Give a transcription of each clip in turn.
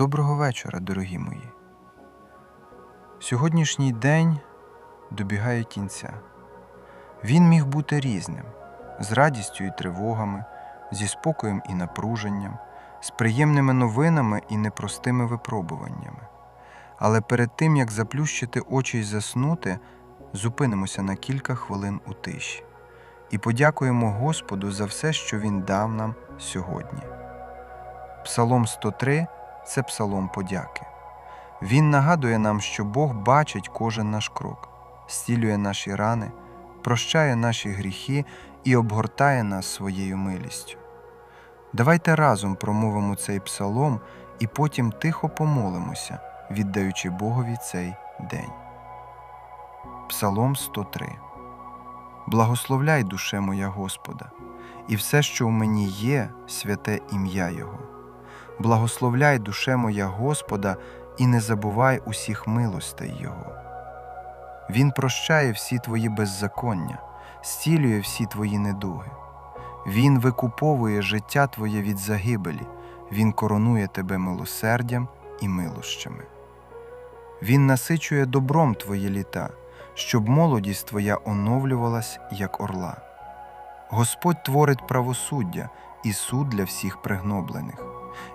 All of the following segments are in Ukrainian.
Доброго вечора, дорогі мої. Сьогоднішній день добігає кінця. Він міг бути різним, з радістю і тривогами, зі спокоєм і напруженням, з приємними новинами і непростими випробуваннями. Але перед тим, як заплющити очі й заснути, зупинимося на кілька хвилин у тиші і подякуємо Господу за все, що Він дав нам сьогодні. Псалом 103 це псалом подяки. Він нагадує нам, що Бог бачить кожен наш крок, зцілює наші рани, прощає наші гріхи і обгортає нас своєю милістю. Давайте разом промовимо цей псалом і потім тихо помолимося, віддаючи Богові цей день. Псалом 103 Благословляй, душе моя Господа, і все, що в мені є, святе ім'я Його. Благословляй, душе моя Господа, і не забувай усіх милостей Його. Він прощає всі твої беззаконня, зцілює всі твої недуги. Він викуповує життя твоє від загибелі, Він коронує тебе милосердям і милощами. Він насичує добром твої літа, щоб молодість твоя оновлювалась, як орла. Господь творить правосуддя і суд для всіх пригноблених.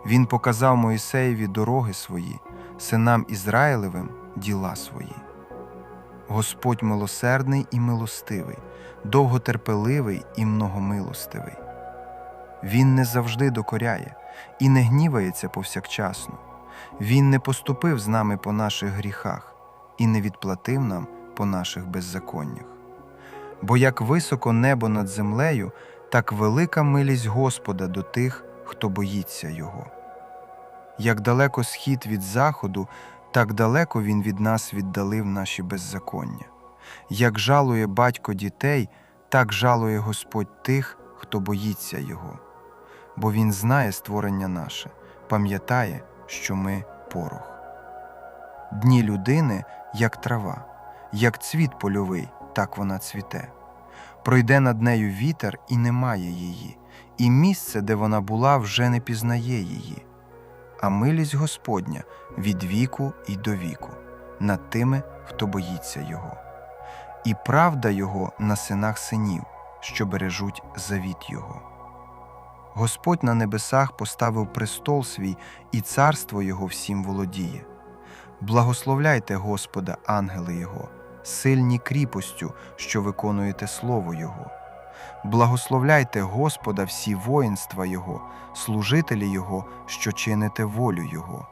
Він показав Моїсеєві дороги свої, синам Ізраїлевим діла свої. Господь милосердний і милостивий, довготерпеливий і многомилостивий. Він не завжди докоряє і не гнівається повсякчасно. Він не поступив з нами по наших гріхах і не відплатив нам по наших беззаконнях. Бо як високо небо над землею, так велика милість Господа до тих, хто боїться Його. Як далеко схід від заходу, так далеко Він від нас віддалив наші беззаконня. Як жалує батько дітей, так жалує Господь тих, хто боїться Його. Бо Він знає створення наше, пам'ятає, що ми порох. Дні людини, як трава, як цвіт польовий, так вона цвіте. Пройде над нею вітер і немає її, і місце, де вона була, вже не пізнає її. А милість Господня від віку і до віку над тими, хто боїться Його, і правда Його на синах синів, що бережуть завіт Його. Господь на небесах поставив престол свій, і царство Його всім володіє. Благословляйте Господа, ангели Його, сильні кріпостю, що виконуєте Слово Його. Благословляйте Господа всі воїнства Його, служителі Його, що чините волю Його.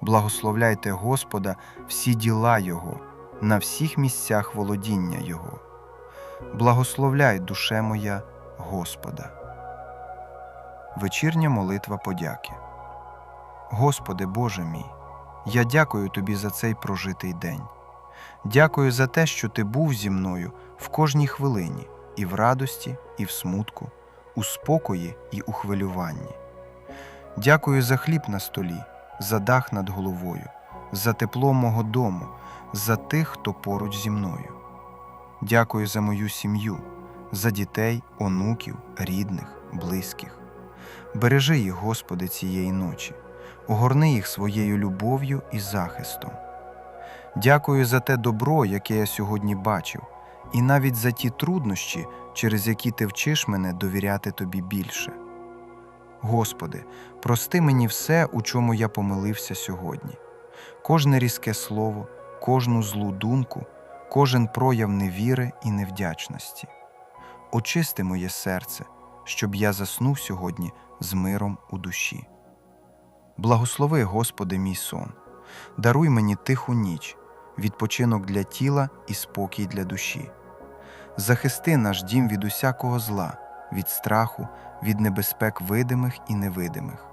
Благословляйте Господа всі діла Його, на всіх місцях володіння Його. Благословляй, душе моя, Господа. Вечірня молитва подяки. Господи Боже мій, я дякую Тобі за цей прожитий день. Дякую за те, що Ти був зі мною в кожній хвилині, і в радості, і в смутку, у спокої і у хвилюванні. Дякую за хліб на столі, за дах над головою, за тепло мого дому, за тих, хто поруч зі мною. Дякую за мою сім'ю, за дітей, онуків, рідних, близьких. Бережи їх, Господи, цієї ночі, огорни їх своєю любов'ю і захистом. Дякую за те добро, яке я сьогодні бачив, і навіть за ті труднощі, через які ти вчиш мене довіряти тобі більше. Господи, прости мені все, у чому я помилився сьогодні, кожне різке слово, кожну злу думку, кожен прояв невіри і невдячності. Очисти моє серце, щоб я заснув сьогодні з миром у душі. Благослови, Господи, мій сон, даруй мені тиху ніч, відпочинок для тіла і спокій для душі. Захисти наш дім від усякого зла, від страху, від небезпек видимих і невидимих.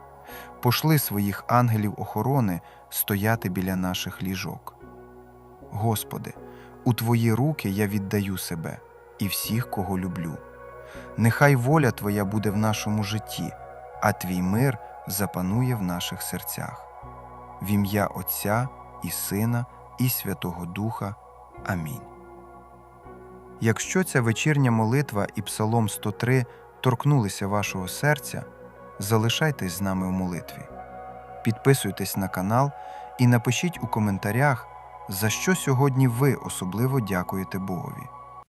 Пошли своїх ангелів охорони стояти біля наших ліжок. Господи, у Твої руки я віддаю себе і всіх, кого люблю. Нехай воля Твоя буде в нашому житті, а Твій мир запанує в наших серцях. В ім'я Отця і Сина, і Святого Духа. Амінь. Якщо ця вечірня молитва і Псалом 103 торкнулися вашого серця, залишайтесь з нами в молитві. Підписуйтесь на канал і напишіть у коментарях, за що сьогодні ви особливо дякуєте Богові.